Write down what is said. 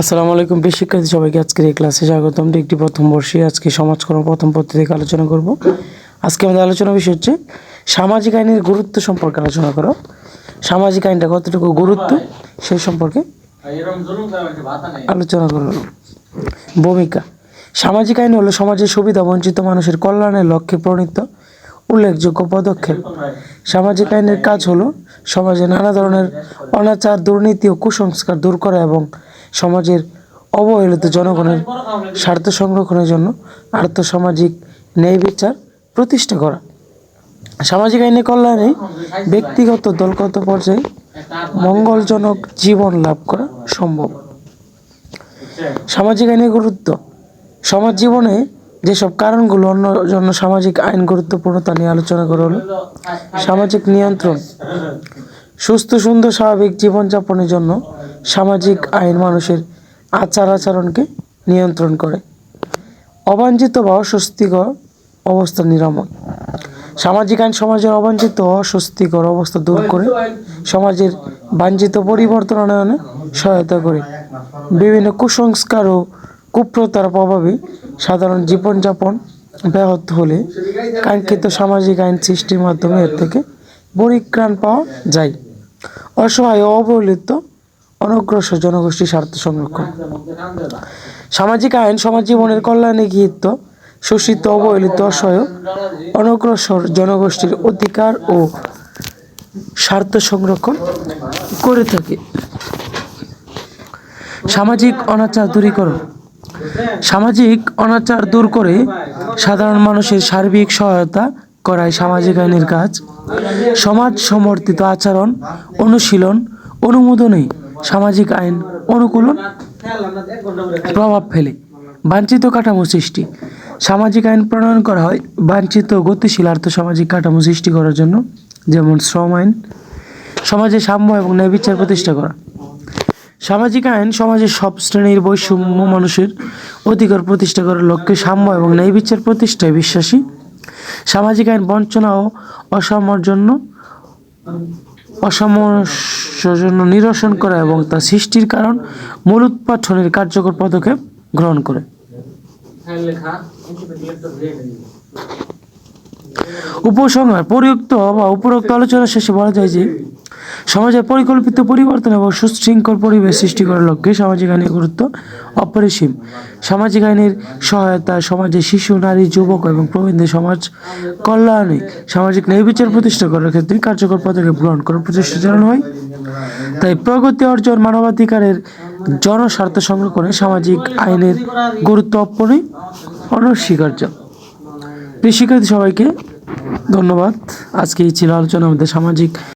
আসসালামু আলাইকুম প্রিয় শিক্ষার্থী, সবাইকে আজকের এই ক্লাসে স্বাগতম। একটি প্রথম বর্ষে আজকে সমাজকর্ম প্রথম থেকে আলোচনা করব। আজকে আমাদের আলোচনা বিষয় হচ্ছে সামাজিক আইনের গুরুত্ব সম্পর্কে আলোচনা করো। সামাজিক আইনটা কতটুকু গুরুত্ব সেই সম্পর্কে আলোচনা করো। ভূমিকা। সামাজিক আইন হলো সমাজের সুবিধা, বঞ্চিত মানুষের কল্যাণের লক্ষ্যে প্রণীত উল্লেখযোগ্য পদক্ষেপ। সামাজিক আইনের কাজ হলো সমাজে নানা ধরনের অনাচার, দুর্নীতি ও কুসংস্কার দূর করা এবং সমাজের অবহেলিত জনগণের স্বার্থ সংরক্ষণের জন্য আর্থসামাজিক ন্যায় বিচার প্রতিষ্ঠা করা। সামাজিক আইনের কল্যাণে ব্যক্তিগত দলগত পর্যায়ে মঙ্গলজনক জীবন লাভ করা সম্ভব। সামাজিক আইনের গুরুত্ব। সমাজ জীবনে যেসব কারণগুলো অন্য জন্য সামাজিক আইন গুরুত্বপূর্ণ তা নিয়ে আলোচনা করা হলো, সামাজিক নিয়ন্ত্রণ, সুস্থ, সুন্দর, স্বাভাবিক জীবনযাপনের জন্য সামাজিক আইন মানুষের আচার আচরণকে নিয়ন্ত্রণ করে। অবাঞ্ছিত বা অস্বস্তিকর অবস্থা নিরাময়। সামাজিক আইন সমাজের অবাঞ্ছিত অস্বস্তিকর অবস্থা দূর করে সমাজের বাঞ্ছিত পরিবর্তন আনয়নে সহায়তা করে। বিভিন্ন কুসংস্কার ও কুপ্রতার প্রভাবে সাধারণ জীবনযাপন ব্যাহত হলে কাঙ্ক্ষিত সামাজিক আইন সৃষ্টির মাধ্যমে এর থেকে পরিত্রাণ পাওয়া যায়। অসহায় অবহেলিত অনগ্রসর জনগোষ্ঠীর স্বার্থ সংরক্ষণ। সামাজিক আইন, সমাজ জীবনের কল্যাণে গৃহীত, শোষিত, অবহেলিত, অসহায়, অনগ্রসর জনগোষ্ঠীর অধিকার ও স্বার্থ সংরক্ষণ করে থাকে। সামাজিক অনাচার দূরীকরণ সামাজিক অনাচার দূর করে সাধারণ মানুষের সার্বিক সহায়তা করায় সামাজিক আইনের কাজ। সমাজ সমর্থিত আচরণ, অনুশীলন অনুমোদনে সামাজিক আইন, অনুকূলন, প্রভাব ফেলে। বাঞ্ছিত কাঠামো সৃষ্টি। সামাজিক আইন প্রণয়ন করা হয় বাঞ্ছিত, গতিশীল আর্থসামাজিক কাঠামো সৃষ্টি করার জন্য, যেমন শ্রম আইন, সমাজে সাম্য এবং ন্যায় বিচার প্রতিষ্ঠা করা। সামাজিক আইন সমাজের সব শ্রেণির বৈষম্য মানুষের অধিকার প্রতিষ্ঠা করার লক্ষ্যে সাম্য এবং ন্যায় বিচার প্রতিষ্ঠায় বিশ্বাসী। সামাজিক আইন বঞ্চনা ও অসাম্যর জন্য নিরসন করা এবং তা সৃষ্টির কারণ মূল উৎপাঠনের কার্যকর পদক্ষেপ গ্রহণ করে। উপসংহার পরিযুক্ত বা উপরোক্ত আলোচনা শেষে বলা যায় যে সমাজের পরিকল্পিত পরিবর্তন এবং সুশৃঙ্খল পরিবেশ সৃষ্টি করার লক্ষ্যে সামাজিক আইনের গুরুত্ব অপরিসীম। সামাজিক আইনের সহায়তা সমাজে শিশু, নারী, যুবক এবং প্রবীণদের সমাজ কল্যাণে সামাজিক ন্যায় বিচার প্রতিষ্ঠা করার ক্ষেত্রে কার্যকর পদক্ষেপ গ্রহণ করার প্রচেষ্টা চালানো হয়। তাই প্রগতি অর্জন মানবাধিকারের জনস্বার্থ সংরক্ষণে সামাজিক আইনের গুরুত্ব অপরি অনস্বীকার্য। শিক্ষার্থী সবাইকে ধন্যবাদ। আজকে এই ছিল আলোচনা আমাদের সামাজিক